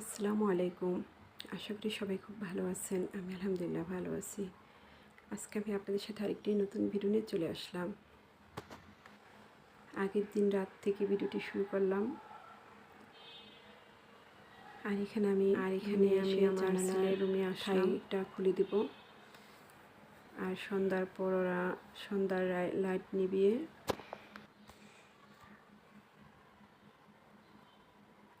আসসালামু আলাইকুম। আশা করি সবাই খুব ভালো আছেন। আমি আলহামদুলিল্লাহ ভালো আছি। আজকে আমি আপনাদের সাথে আরেকটি নতুন ভিডিও নিয়ে চলে আসলাম। আগের দিন রাত থেকে ভিডিওটি শুরু করলাম। আর এখানে আমি আর এখানে আমি আমার রুমে আশাইটা খুলে দিব। আর সন্ধ্যার পর ওরা সন্ধ্যার লাইট নিবিয়ে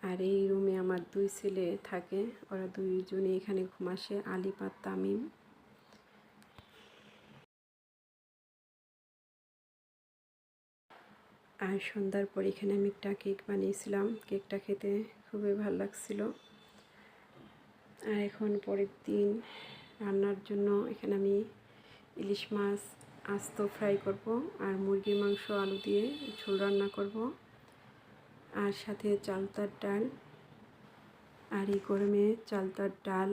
আর এই রুমে আমার দুই ছেলে থাকে। ওরা দুইজনে এখানে ঘুমাসে আলিপ আর তামিম। আর সন্ধ্যার পর এখানে আমি একটা কেক বানিয়েছিলাম। কেকটা খেতে খুবই ভালো লাগছিল। আর এখন পরের দিন রান্নার জন্য এখানে আমি ইলিশ মাছ আস্ত ফ্রাই করব আর মুরগির মাংস, আলু দিয়ে ঝোল রান্না করব। আর সাথে চালতার ডাল আর এই গরমে চালতার ডাল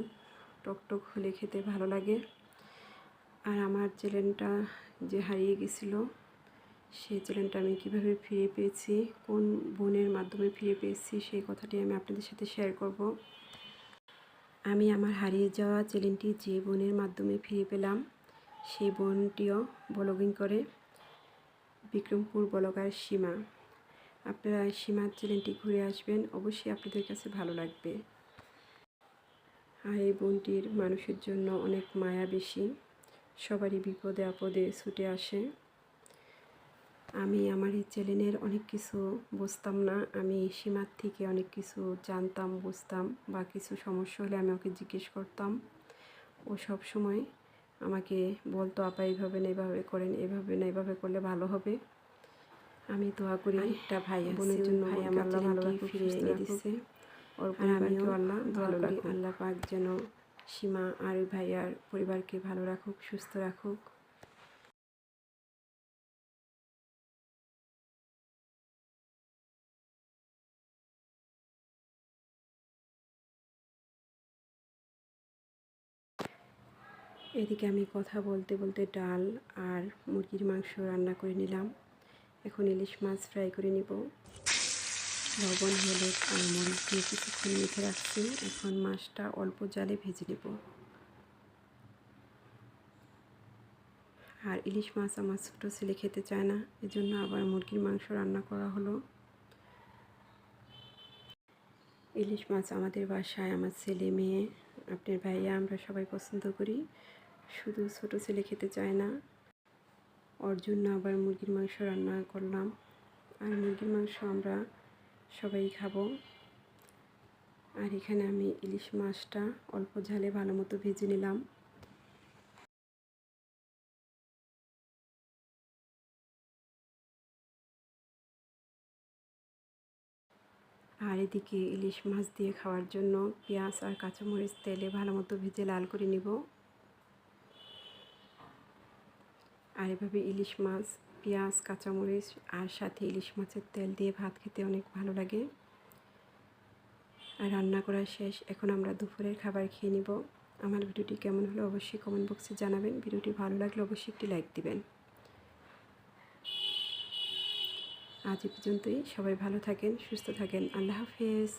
টকটক হলে খেতে ভালো লাগে। আর আমার চ্যানেলটা যে হারিয়ে গেছিল, সেই চ্যানেলটা আমি কীভাবে ফিরে পেয়েছি, কোন বোনের মাধ্যমে ফিরে পেয়েছি, সেই কথাটি আমি আপনাদের সাথে শেয়ার করব। আমি আমার হারিয়ে যাওয়া চ্যানেলটি যে বোনের মাধ্যমে ফিরে পেলাম, সেই বোনটিও ব্লগিং করে বিক্রমপুর ব্লগার সীমা। আপনারা সীমার চ্যানেলটি ঘুরে আসবেন। অবশ্যই আপনাদের কাছে ভালো লাগবে। আর এই বোনটির মানুষের জন্য অনেক মায়া বেশি। সবারই বিপদে আপদে ছুটে আসে। আমি আমার এই চ্যানেলের অনেক কিছু বুঝতাম না। আমি সীমার থেকে অনেক কিছু জানতাম, বুঝতাম বা কিছু সমস্যা হলে আমি ওকে জিজ্ঞেস করতাম। ও সব সময় আমাকে বলতো, আপা এইভাবে না, এভাবে করেন, এভাবে না, এভাবে করলে ভালো হবে। আমি দোয়া করি একটা ভাই বোনের জন্য ভাই আমার রাখুক ফিরে এনে দিচ্ছে ওর আমিও আল্লাহ ভালো করি আল্লাহ পাক যেন সীমা আর ওই ভাইয়ার পরিবারকে ভালো রাখুক সুস্থ রাখুক। এদিকে আমি কথা বলতে বলতে ডাল আর মুরগির মাংস রান্না করে নিলাম। এখন ইলিশ মাছ ফ্রাই করে নিব। লবণ, হলুদ আর মরিচ দিয়ে কিছুক্ষণ মেখে রাখছি। এখন মাছটা অল্প জালে ভেজে নেব। আর ইলিশ মাছ আমার ছোটো ছেলে খেতে চায় না, এজন্য আবার মুরগির মাংস রান্না করা হলো। ইলিশ মাছ আমাদের বাসায়, আমার ছেলে, মেয়ে, আপনার ভাইয়া, আমরা সবাই পছন্দ করি। শুধু ছোটো ছেলে খেতে চায় না। ওর জন্য আবার মুরগির মাংস রান্না করলাম। আর মুরগির মাংস আমরা সবাই খাব। আর এখানে আমি ইলিশ মাছটা অল্প ঝালে ভালো মতো ভেজে নিলাম। আর এদিকে ইলিশ মাছ দিয়ে খাওয়ার জন্য পেঁয়াজ আর কাঁচামরিচ তেলে ভালো মতো ভেজে লাল করে নিব। আর এভাবে ইলিশ মাছ, পেঁয়াজ, কাঁচামরিচ আর সাথে ইলিশ মাছের তেল দিয়ে ভাত খেতে অনেক ভালো লাগে। আর রান্না করা শেষ, এখন আমরা দুপুরের খাবার খেয়ে নিব। আমার ভিডিওটি কেমন হলো অবশ্যই কমেন্ট বক্সে জানাবেন। ভিডিওটি ভালো লাগলে অবশ্যই একটি লাইক দিবেন। আজ পর্যন্তই। সবাই ভালো থাকেন, সুস্থ থাকেন। আল্লাহ হাফেজ।